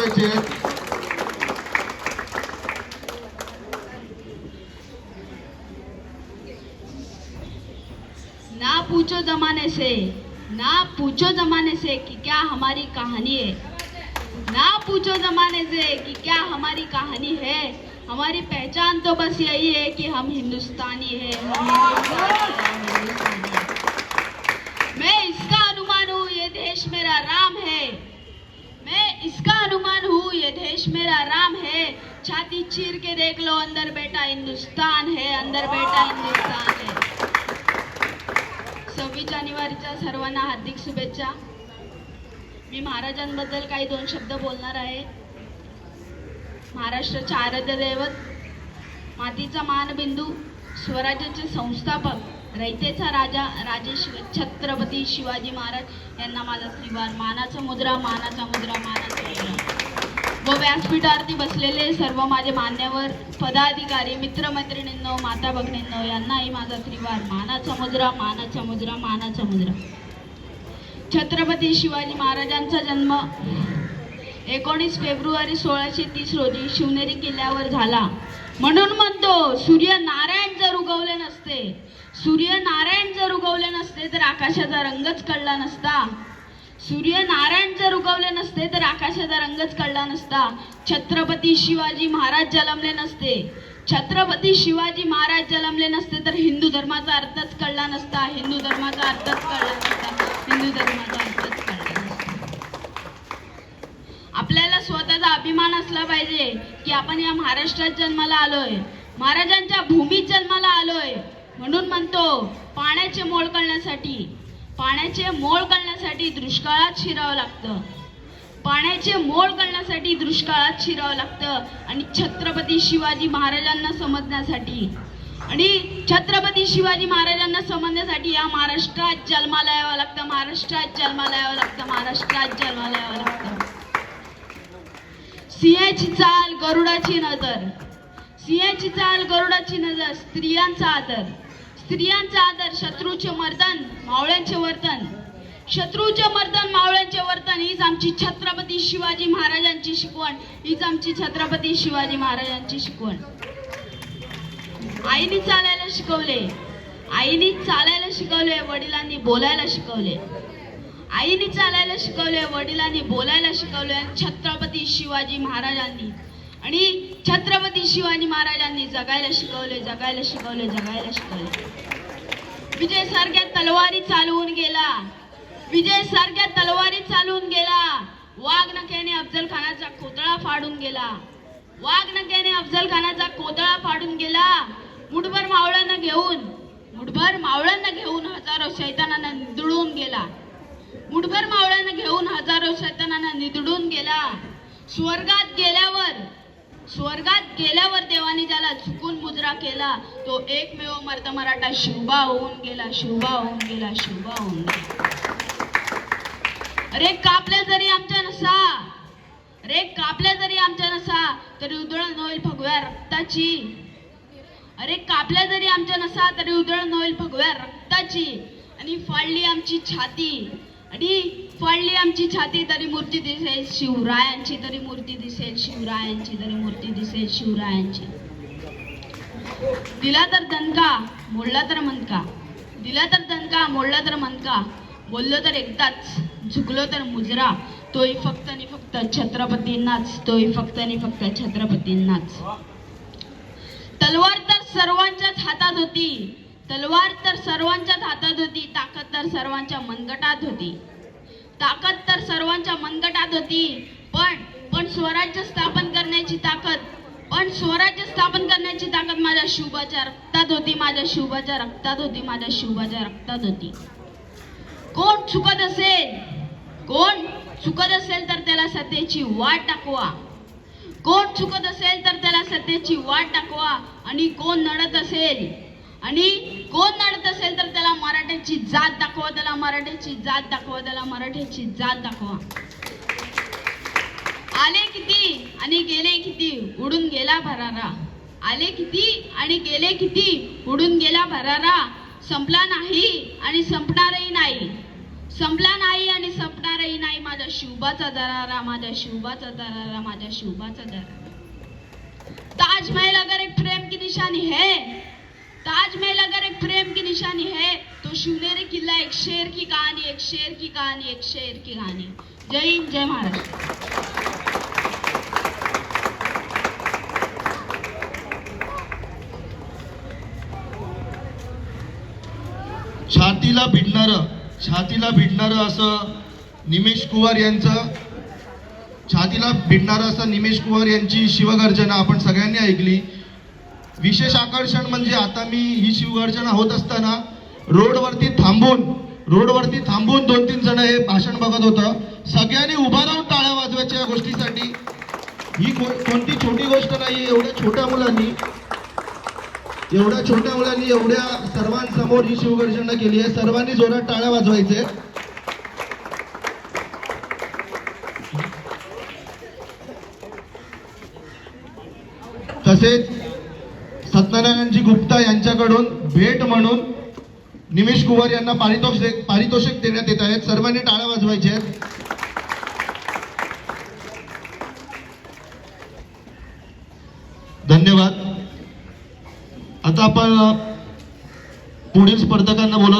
ना पूछो जमाने से ना पूछो जमाने से कि क्या हमारी कहानी है। ना पूछो जमाने से कि क्या हमारी कहानी है। हमारी पहचान तो बस यही है कि हम हिंदुस्तानी हैं, हम हिंदुस्तानी हैं। चीर के देख लो अंदर बेटा हिंदुस्तान है अंदर बेटा हिंदुस्तान है। सव्वीस जानेवारीच्या सर्वांना हार्दिक शुभेच्छा. मी महाराजांबद्दल काही दोन शब्द बोलणार आहे. महाराष्ट्राचे आराध्य दैवत मातीचा मानबिंदू स्वराज्याचे संस्थापक रयतेचा राजा राजे छत्रपती शिवाजी महाराज यांना माझा श्रीवार मानाचा मुद्रा मानाचा मुद्रा मानाचा व व्यासपीठावरती बसलेले सर्व माझे मान्यवर पदाधिकारी मित्रमैत्रिणींनो माता भगिनींनो यांनाही माझा त्रिवार. मानाचा मुजरा मानाचा मुजरा मानाचा मुजरा. छत्रपती शिवाजी महाराजांचा जन्म एकोणीस फेब्रुवारी सोळाशे तीस रोजी शिवनेरी किल्ल्यावर झाला. म्हणून म्हणतो सूर्य नारायण जर उगवले नसते सूर्य नारायण जर उगवले नसते तर आकाशाचा रंगच कळला नसता. सूर्य नारायण जर उगवले नसते तर आकाशाचा रंगच कळला नसता. छत्रपती शिवाजी महाराज जन्मले नसते. छत्रपती शिवाजी महाराज जन्मले नसते तर हिंदू धर्माचा अर्थच कळला नसता. हिंदू धर्माचा अर्थच कळला नसता. हिंदू धर्माचा अर्थच कळला नसता. आपल्याला स्वतःचा अभिमान असला पाहिजे की आपण या महाराष्ट्रात जन्माला आलोय. महाराजांच्या भूमीत जन्माला आलोय. म्हणून म्हणतो पाण्याचे मोळ कळण्यासाठी. पाण्याचे मोळ कळण्यासाठी दुष्काळात शिरावं लागतं. पाण्याचे मोळ कळण्यासाठी दुष्काळात शिरावं लागतं. आणि छत्रपती शिवाजी महाराजांना समजण्यासाठी. आणि छत्रपती शिवाजी महाराजांना समजण्यासाठी या महाराष्ट्रात जन्माला यावं लागतं. महाराष्ट्रात जन्माला यावं लागतं. महाराष्ट्रात जन्माला यावं लागतं. सिंहाची चाल गरुडाची नजर. सिंहाची चाल गरुडाची नजर. स्त्रियांचा आदर. स्त्रियांचा आदर शत्रूचे मर्दा मावळ्यांचे वर्तन शत्रूचे वर्तन मावळ्यांचे वर्तन हीच आमची छत्रपती शिवाजी महाराजांची शिकवण हीच आमची छत्रपती शिवाजी महाराजांची शिकवण. आईने चालायला शिकवले आईने चालायला शिकवले वडिलांनी बोलायला शिकवले. आईने चालायला शिकवले वडिलांनी बोलायला शिकवले छत्रपती शिवाजी महाराजांनी आणि छत्रपती शिवाजी महाराजांनी जगायला शिकवले जगायला शिकवले जगायला शिकवले. विजय सारख्या तलवारी चालवून गेला. विजय सारख्या तलवारी चालवून गेला. वाघनख्याने अफजल खानाचा कोतळा फाडून गेला. वाघनख्याने अफजल खानाचा कोतळा फाडून गेला. मुठभर मावळ्यांना घेऊन मुठभर मावळ्यांना घेऊन हजारो शैतानांना निदळून गेला. मुठभर मावळ्यांना घेऊन हजारो शैतानांना निदडून गेला. स्वर्गात गेल्यावर स्वर्गात गेल्यावर देवाने ज्याला चुकून मुजरा केला तो एकमेव मर्द मराठा शिवबा होऊन गेला शिवबा होऊन गेला शिवबा होऊन गेला. अरे कापल्या जरी आमच्या नसा रे कापल्या जरी आमच्या नसा तरी उधळण होईल भगव्या रक्ताची. अरे कापल्या जरी आमच्या नसा तरी उधळण होईल भगव्या रक्ताची. आणि फाळली आमची छाती. आणि पडली आमची छाती तरी मूर्ती दिसेल शिवरायांची तरी मूर्ती दिसेल शिवरायांची तरी मूर्ती दिसेल शिवरायांची. दिला तर दणका मोडला तर मनका. दिला तर दणका मोडला तर मनका. बोललो तर एकदाच झुकलो तर मुजरा. तोही फक्त आणि फक्त छत्रपतींनाच तोही फक्त आणि फक्त छत्रपतींनाच. तलवार तर सर्वांच्याच हातात होती. तलवार तर सर्वांच्याच हातात होती ताकद तर सर्वांच्या मनगटात होती. ताकद तर सर्वांच्या मनगटात होती पण पण स्वराज्य स्थापन करण्याची ताकद पण स्वराज्य स्थापन करण्याची ताकद माझ्या शुभाच्या रक्तात होती माझ्या शुभाच्या रक्तात होती माझ्या शुभाच्या रक्तात होती. कोण चुकत असेल कोण चुकत असेल तर त्याला सत्तेची वाट दाखवा. कोण चुकत असेल तर त्याला सत्तेची वाट दाखवा आणि कोण नडत असेल आणि कोण नडत असेल तर त्याला मराठ्याची जात दाखवा त्याला मराठ्याची जात दाखवा त्याला मराठ्याची जात दाखवा. आले किती आणि गेले किती? उडून गेला भरारा. आले किती आणि गेले किती? उडून गेला भरारा. संपला नाही आणि संपणारही नाही. संपला नाही आणि संपणारही नाही. माझ्या शिवबाचा दरारा माझ्या शिवबाचा दरारा माझ्या शिवबाचा दरारा. ताजमहल अगर एक प्रेम की निशानी है ताजमहल अगर एक प्रेम की निशानी है तो शिवनेरी किल्ला एक शेर की कहानी एक शेर की कहानी एक शेर की कहानी। जय हिंद जय महाराष्ट्र। छातीला भिडणार छातीला भिडणार असं निमेश कुवार यांचं छातीला भिडणार असं निमेश कुवार यांची शिवगर्जना आपण सगळ्यांनी ऐकली. विशेष आकर्षण म्हणजे आता मी ही शिवगर्जना होत असताना रोडवरती थांबून रोडवरती थांबून दोन तीन जण हे भाषण बघत होतं. सगळ्यांनी उभा राहून टाळ्या वाजवायच्या गोष्टीसाठी. ही कोणती छोटी गोष्ट नाही एवढ्या छोट्या मुलांनी एवढ्या छोट्या मुलांनी एवढ्या सर्वांसमोर ही शिवगर्जना केली आहे. सर्वांनी जोरात टाळ्या वाजवायचे. तसेच सत्यनारायणजी गुप्ता यांच्याकडून भेट म्हणून निमेश कुमार यांना पारितोषिक पारितोषिक देण्यात येत आहेत. सर्वांनी टाळ्या वाजवायचे आहेत. धन्यवाद. आता आपण पुढील स्पर्धकांना बोलवतो